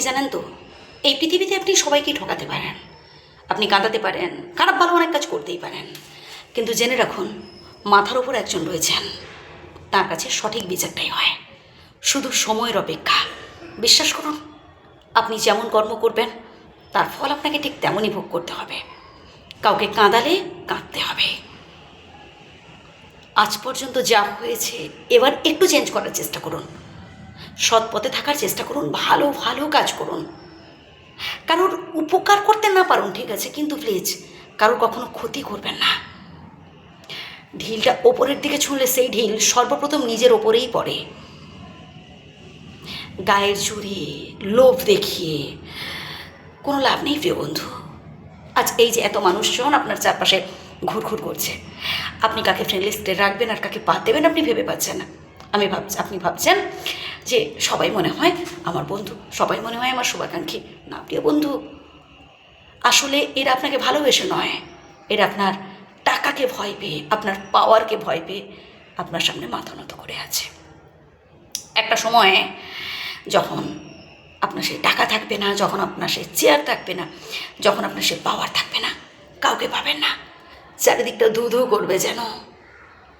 জানেন তো, এই পৃথিবীতে আপনি সবাইকে ঠকাতে পারেন। আপনি কাঁদাতে পারেন, খারাপ ভালো অনেক কাজ করতেই পারেন। কিন্তু জেনে রাখুন, মাথার ওপর একজন রয়েছেন। তার কাছে সঠিক বিচারটাই হয়। শুধু সময়ের অপেক্ষা। বিশ্বাস করুন, আপনি যেমন কর্ম করবেন, তার ফল আপনাকে ঠিক তেমনই ভোগ করতে হবে। কাউকে কাঁদালে কাঁদতে হবে। আজ পর্যন্ত যা হয়েছে, এবার একটু চেঞ্জ করার চেষ্টা করুন। সৎ পথে থাকার চেষ্টা করুন, ভালো ভালো কাজ করুন। কারোর উপকার করতে না পারুন, ঠিক আছে, কিন্তু প্লিজ কারোর কখনো ক্ষতি করবেন না। ঢিলটা ওপরের দিকে ছুঁড়লে সেই ঢিল সর্বপ্রথম নিজের ওপরেই পড়ে। গায়ের জোরে লোভ দেখিয়ে। কোনো লাভ নেই, প্রিয় বন্ধু। আজ এই যে এত মানুষজন আপনার চারপাশে ঘুরঘুর করছে, আপনি কাকে ফ্রেন্ড লিস্টে রাখবেন আর কাকে বাদ দেবেন আপনি ভেবে পাচ্ছেন না। আমি ভাবছি, আপনি ভাবছেন যে সবাই মনে হয় আমার বন্ধু, সবাই মনে হয় আমার শুভাকাঙ্ক্ষী। না, প্রিয় বন্ধু, আসলে এরা আপনাকে ভালোবেসে নয়। এরা আপনার টাকাকে ভয় পেয়ে, আপনার পাওয়ারকে ভয় পেয়ে আপনার সামনে মাথা নত করে আছে। একটা সময়ে যখন আপনার সেই টাকা থাকবে না, যখন আপনার সেই চেয়ার থাকবে না, যখন আপনার সেই পাওয়ার থাকবে না, কাউকে পাবেন না। চারিদিকটা ধু ধু করবে যেন।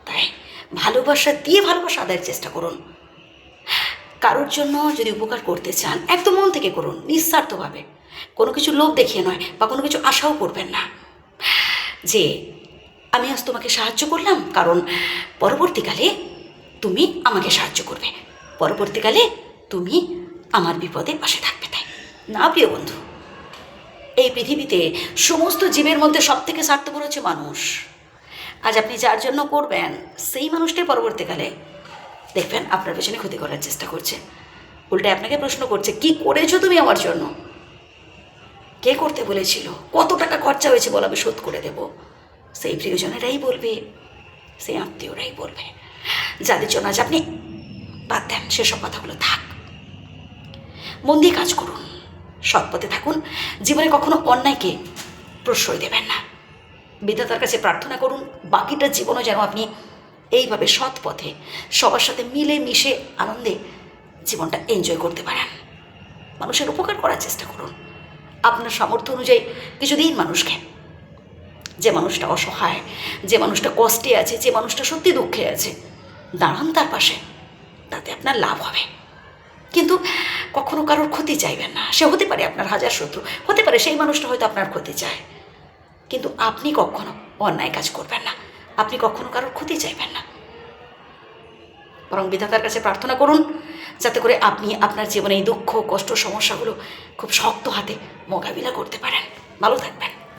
তাই ভালোবাসা দিয়ে ভালোবাসা আদায়ের চেষ্টা করুন। কারোর জন্য যদি উপকার করতে চান, একদম মন থেকে করুন, নিঃস্বার্থভাবে। কোনো কিছু লোভ দেখিয়ে নয় বা কোনো কিছু আশাও করবেন না। যে, আমি আজ তোমাকে সাহায্য করলাম, কারণ পরবর্তীকালে তুমি আমাকে সাহায্য করবে। পরবর্তীকালে তুমি আমার বিপদে পাশে থাকবে তাই। না, প্রিয় বন্ধু, এই পৃথিবীতে সমস্ত জীবের মধ্যে সব থেকে স্বার্থপর হচ্ছে মানুষ। আজ আপনি যার জন্য করবেন, সেই মানুষটাই পরবর্তীকালে দেখবেন আপনার পেছনে ক্ষতি করার চেষ্টা করছে। উল্টে আপনাকে প্রশ্ন করছে, কি করেছ তুমি আমার জন্য? কে করতে বলেছিল? কত টাকা খরচা হয়েছে বল, আমি শোধ করে দেব। সেই প্রিয়জনেরাই বলবে, সেই আত্মীয়রাই বলবে, যাদের জন্য আজ আপনি বাদ দেন, সেসব কথাগুলো থাক। মন দিয়ে কাজ করুন, সৎ পথে থাকুন। জীবনে কখনো অন্যায়কে প্রশ্রয় দেবেন না। বিধাতার কাছে প্রার্থনা করুন, বাকিটা জীবনও যেন আপনি এইভাবে সৎ পথে সবার সাথে মিলে মিশে আনন্দে জীবনটা এনজয় করতে পারেন। মানুষের উপকার করার চেষ্টা করুন। আপনার সামর্থ্য অনুযায়ী কিছু দিন মানুষকে যে মানুষটা অসহায়, যে মানুষটা কষ্টে আছে, যে মানুষটা সত্যি দুঃখে আছে, দাঁড়ান তার পাশে, তাতে আপনার লাভ হবে। কিন্তু কখনো কারোর ক্ষতি চাইবেন না। সে হতে পারে আপনার হাজার শত্রু, হতে পারে সেই মানুষটা হয়তো আপনার ক্ষতি চায়। কিন্তু আপনি কখনো অন্যায় কাজ করবেন না। আপনি কখনো কারোর ক্ষতি চাইবেন না। বরং বিধাতার কাছে প্রার্থনা করুন, যাতে করে আপনি আপনার জীবনে এই দুঃখ, কষ্ট, সমস্যাগুলো খুব শক্ত হাতে মোকাবিলা করতে পারেন। ভালো থাকবেন।